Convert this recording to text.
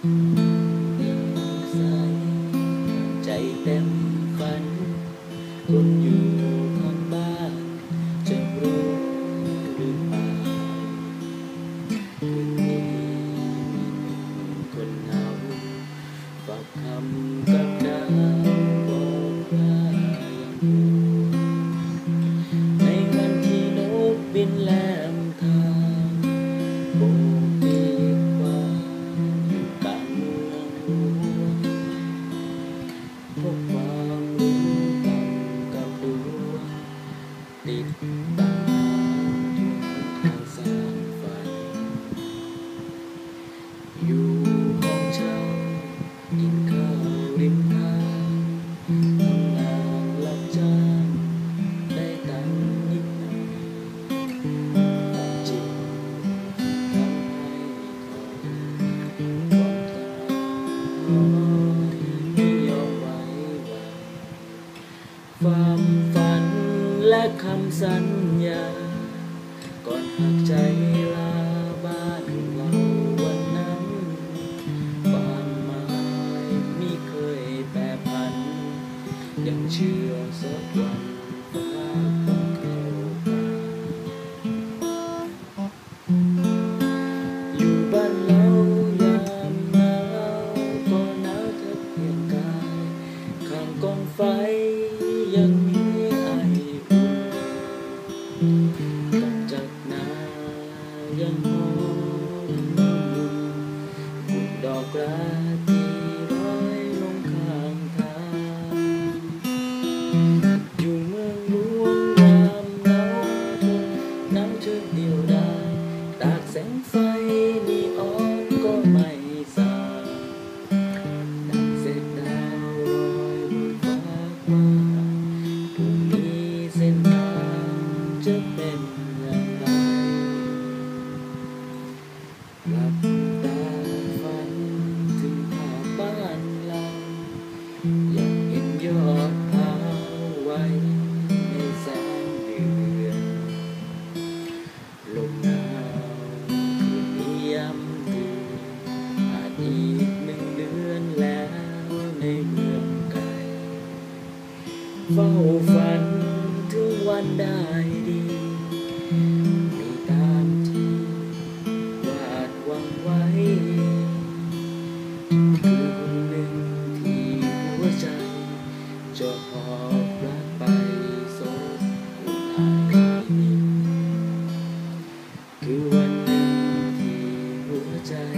ใสใจเต็มฝันคนอยู่ทางบ้านจะรู้หรือเปล่าคืนนี้มีคนเหงาฝากคำ และคำสัญญา ก่อนหักใจลาบ้านเราวันนั้นความหมายไม่เคยแปรผัน ยังเชื่อสักวันฟ้าต้องเข้ามาอยู่บ้านเรายามหนาวก็หนาวแทบเพียงกายข้างกองไฟ กลับจากนายังหอมละมุนฝุ่นดอกราที่ร้อยลงข้างทางอยู่เมืองหลวงยามเหงาทนน้ำเชิดเดียวดายตากแสงไฟนีออน เป็นอย่งไรหลับตาฝันถึงภาพบ้านหลังยานยอดพาไว้ในแสงเดือลมหนาวคืนย้ำดึกอาจอีกหนึ่งเดือนแล้วในเมืองเฝ้าฝันถึงวันได้ดี time.